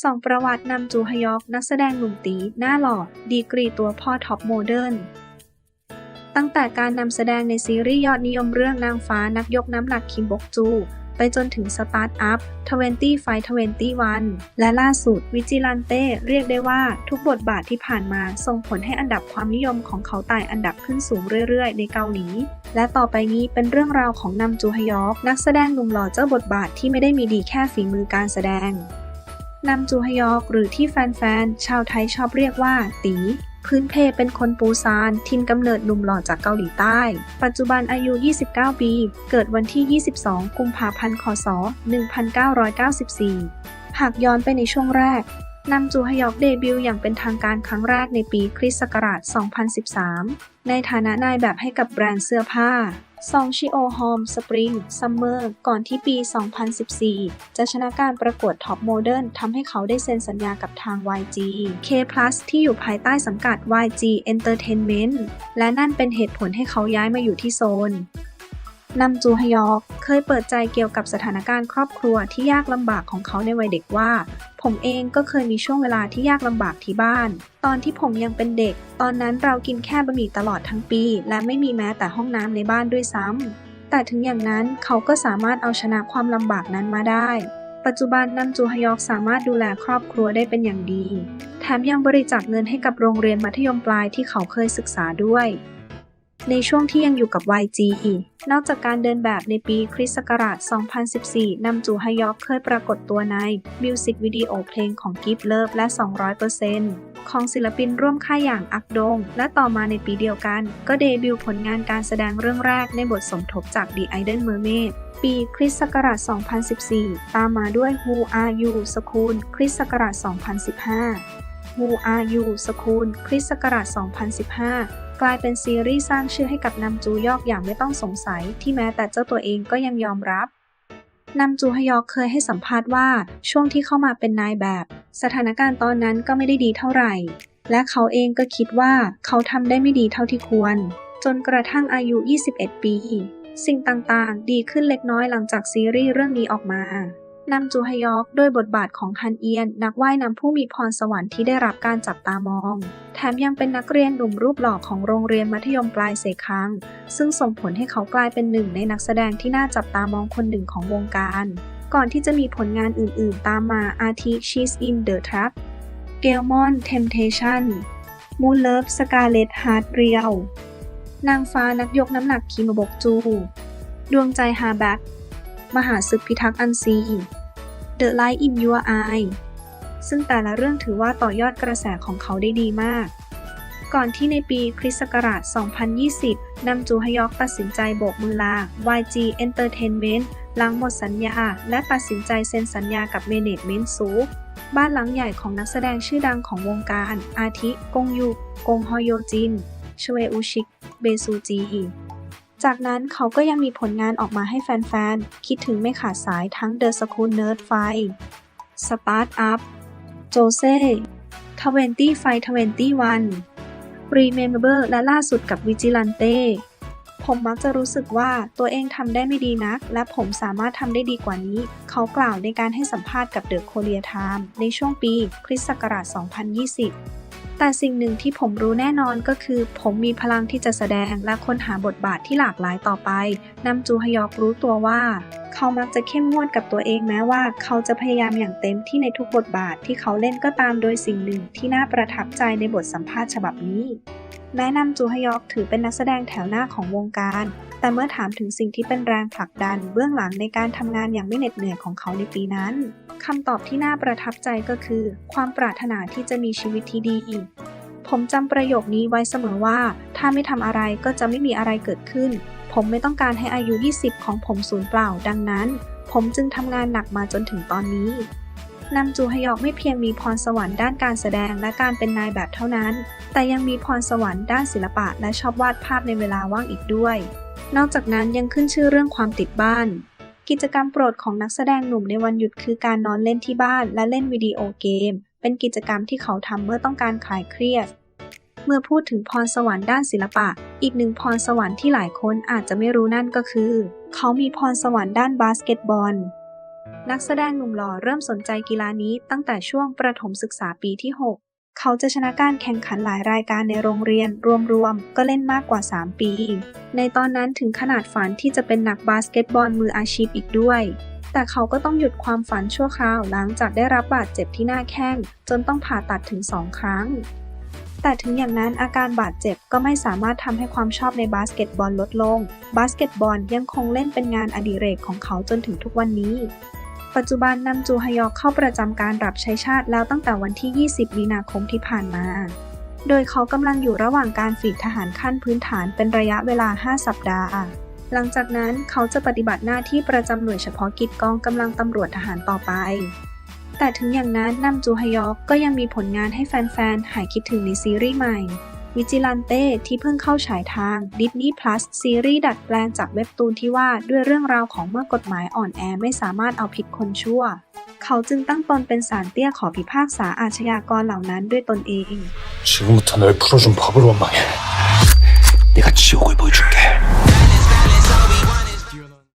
ส่องประวัตินำจูฮยอกนักแสดงหนุ่มตีหน้าหล่อดีกรีตัวพ่อท็อปโมเดิร์นตั้งแต่การนำแสดงในซีรีส์ยอดนิยมเรื่องนางฟ้านักยกน้ำหนักคิมบกจู ไปจนถึงสตาร์ทอัพ20 5 21 และล่าสุดวิจิลันเต้เรียกได้ว่าทุกบทบาทที่ผ่านมาส่งผลให้อันดับความนิยมของเขาไต่อันดับขึ้นสูงเรื่อยๆ ในเกาหลี และต่อไปนี้เป็นเรื่องราวของนำจูฮยอกนักแสดงหนุ่มหล่อเจ้าบทบาทที่ไม่ได้มีดีแค่ฝีมือการแสดง นำจูฮยอกหรือที่แฟนๆ ชาวไทยชอบเรียกว่าตี พื้นเพเป็นคนปูซานทินกำเนิดหนุ่มหล่อจากเกาหลีใต้ ปัจจุบันอายุ 29 ปี เกิดวันที่ 22 กุมภาพันธ์ คศ 1994 หากย้อนไปในช่วงแรกนำจูฮยอกเดบิวต์อย่างเป็นทางการครั้งแรกในปีคริสต์ศักราช 2013 ในฐานะนายแบบให้กับแบรนด์เสื้อผ้า ซองชิโอฮอมสปริงซัมเมอร์ก่อนที่ปี 2014 จะชนะการประกวดท็อปโมเดิร์นทำให้เขาได้เซ็นสัญญากับทาง YG K ที่อยู่ภายใต้สังกัด YG Entertainment และนั่นเป็นเหตุผลให้เขาย้ายมาอยู่ที่โซนนำจูฮยอก เคยเปิดใจเกี่ยวกับสถานการณ์ครอบครัวที่ยากลำบากของเขาในวัยเด็กว่า ผมเองก็เคยมีช่วงเวลาที่ยากลำบากที่บ้าน ตอนที่ผมยังเป็นเด็ก ตอนนั้นเรากินแค่บะหมี่ตลอดทั้งปี และไม่มีแม้แต่ห้องน้ำในบ้านด้วยซ้ำแต่ถึงอย่างนั้นเขาก็สามารถเอาชนะความลำบากนั้นมาได้ ปัจจุบันนำจูฮยอกสามารถดูแลครอบครัวได้เป็นอย่างดี แถมยังบริจาคเงินให้กับโรงเรียนมัธยมปลายที่เขาเคยศึกษาด้วย ในช่วงที่ยังอยู่กับ YG นอกจากการเดินแบบในปีคริสต์ศักราช 2014 นำจูฮยอกเคยปรากฏตัวในมิวสิกวิดีโอเพลงของ Give Love และ 200%ของศิลปินร่วมค่ายอย่างอักดง และต่อมาในปีเดียวกัน ก็เดบิวต์ผลงานการแสดงเรื่องแรกในบทสมทบจาก The Idol Mermaid ปีคริสต์ศักราช 2014 ตามมาด้วย Who Are You School คริสต์ศักราช 2015 Who Are You School คริสต์ศักราช 2015 กลายเป็นซีรีส์สร้างชื่อให้กับนำจูยอกอย่างไม่ต้องสงสัย ที่แม้แต่เจ้าตัวเองก็ยังยอมรับนำจูฮยอกเคยให้สัมภาษณ์ว่าช่วงที่เข้ามาเป็นนายแบบ สถานการณ์ตอนนั้นก็ไม่ได้ดีเท่าไหร่ และเขาเองก็คิดว่าเขาทำได้ไม่ดีเท่าที่ควร จนกระทั่งอายุ 21 ปี สิ่งต่างๆ ดีขึ้นเล็กน้อยหลังจากซีรีส์เรื่องนี้ออกมา นำจูฮยอกด้วยบทบาทของฮันเอียน นักว่ายน้ำผู้มีพรสวรรค์ที่ได้รับการจับตามอง แถมยังเป็นนักเรียนหนุ่มรูปหล่อของโรงเรียนมัธยมปลายเสคัง ซึ่งส่งผลให้เขากลายเป็นหนึ่งในนักแสดงที่น่าจับตามองคนหนึ่งของวงการ ก่อนที่จะมีผลงานอื่นๆ ตามมาอาทิ She's in the Trap g a l m o n Temptation Moon Love Scarlet Heart Real นางฟ้านักยกน้ำหนักคิมบกจู ดวงใจฮาแบ็ก มหาศึกพิทักษ์อันซี The Light in Your Eye ซึ่งแต่ละเรื่องถือว่าต่อยอดกระแสของเขาได้ดีมาก ก่อนที่ในปีคริสต์ศักราช 2020 นำจูฮยอกตัดสินใจโบกมือลา YG Entertainment หลังหมดสัญญา และตัดสินใจเซ็นสัญญากับ Management ซูบ้านหลังใหญ่ของนักแสดงชื่อดังของวงการ อาทิ กงยู กงฮอโยจิน ชเวอุชิก เบซูจี จากนั้นเขาก็ยังมีผลงานออกมาให้แฟนๆ คิดถึงไม่ขาดสายทั้ง The School Nerd Fight Start Up โจเซ่20 Fight 21 Remember และล่าสุดกับ Vigilante ผมมักจะรู้สึกว่าตัวเองทำได้ไม่ดีนัก และผมสามารถทำได้ดีกว่านี้ เขากล่าวในการให้สัมภาษณ์กับ The Korea Times ในช่วงปี คริสต์ศักราช 2020 แต่สิ่งหนึ่งที่ผมรู้แน่นอนก็คือ ผมมีพลังที่จะแสดงและค้นหาบทบาทที่หลากหลายต่อไปนำจูฮยอกรู้ตัวว่า เขามักจะเข้มงวดกับตัวเองแม้ว่า เขาจะพยายามอย่างเต็มที่ในทุกบทบาทที่เขาเล่นก็ตามโดยสิ่งหนึ่งที่น่าประทับใจในบทสัมภาษณ์ฉบับนี้ แม้นำจูฮยอกถือเป็นนักแสดงแถวหน้าของวงการ แต่เมื่อถามถึงสิ่งที่เป็นแรงผลักดันเบื้องหลังในการทำงานอย่างไม่เหน็ดเหนื่อยของเขาในปีนั้นคำตอบที่น่าประทับใจก็คือ ความปรารถนาที่จะมีชีวิตที่ดีผมจำประโยคนี้ไว้เสมอว่า ถ้าไม่ทำอะไรก็จะไม่มีอะไรเกิดขึ้น ผมไม่ต้องการให้อายุ 20 ของผมสูญเปล่า ดังนั้น ผมจึงทำงานหนักมาจนถึงตอนนี้ นำจูฮยอกไม่เพียงมีพรสวรรค์ด้านการแสดงและการเป็นนายแบบเท่านั้น แต่ยังมีพรสวรรค์ด้านศิลปะและชอบวาดภาพในเวลาว่างอีกด้วย นอกจากนั้นยังขึ้นชื่อเรื่องความติดบ้าน กิจกรรมโปรดของนักแสดงหนุ่มในวันหยุดคือการนอนเล่นที่บ้านและเล่นวิดีโอเกม เป็นกิจกรรมที่เขาทำเมื่อต้องการคลายเครียด เมื่อพูดถึงพรสวรรค์ด้านศิลปะ อีกหนึ่งพรสวรรค์ที่หลายคนอาจจะไม่รู้นั่นก็คือ เขามีพรสวรรค์ด้านบาสเกตบอล นักแสดงหนุ่มหล่อเริ่มสนใจกีฬานี้ตั้งแต่ช่วงประถมศึกษาปีที่ 6 เขาจะชนะการแข่งขันหลายรายการในโรงเรียน รวมๆ ก็เล่นมากกว่า 3 ปี ในตอนนั้นถึงขนาดฝันที่จะเป็นนักบาสเกตบอลมืออาชีพอีกด้วย แต่เขาก็ต้องหยุดความฝันชั่วคราวหลังจากได้รับบาดเจ็บที่หน้าแข้ง จนต้องผ่าตัดถึง 2 ครั้ง แต่ถึงอย่างนั้นอาการบาดเจ็บก็ไม่สามารถทำให้ความชอบในบาสเกตบอลลดลง บาสเกตบอลยังคงเล่นเป็นงานอดิเรกของเขาจนถึงทุกวันนี้ ปัจจุบันนำจูฮยอกเข้าประจำการรับใช้ชาติแล้วตั้งแต่วันที่ 20 มีนาคมที่ผ่านมา โดยเขากำลังอยู่ระหว่างการฝึกทหารขั้นพื้นฐานเป็นระยะเวลา 5 สัปดาห์ หลังจากนั้นเขาจะปฏิบัติหน้าที่ประจำหน่วยเฉพาะกิจกองกำลังตำรวจทหารต่อไป แต่ถึงอย่างนั้นนำจูฮยอกก็ยังมีผลงานให้แฟนๆ หายคิดถึงในซีรีส์ใหม่ วิจิลันเต้ที่เพิ่งเข้าฉายทาง Disney Plus ซีรีส์ดัดแปลงจากเว็บตูนที่ว่าด้วยเรื่องราวของเมื่อกฎหมายอ่อนแอไม่สามารถเอาผิดคนชั่ว เขาจึงตั้งตนเป็นศาลเตี้ยขอพิพากษาอาชญากรเหล่านั้นด้วยตนเอง 지금부터 널 풀어준 법을 원망해. 내가 지옥을 보여줄게.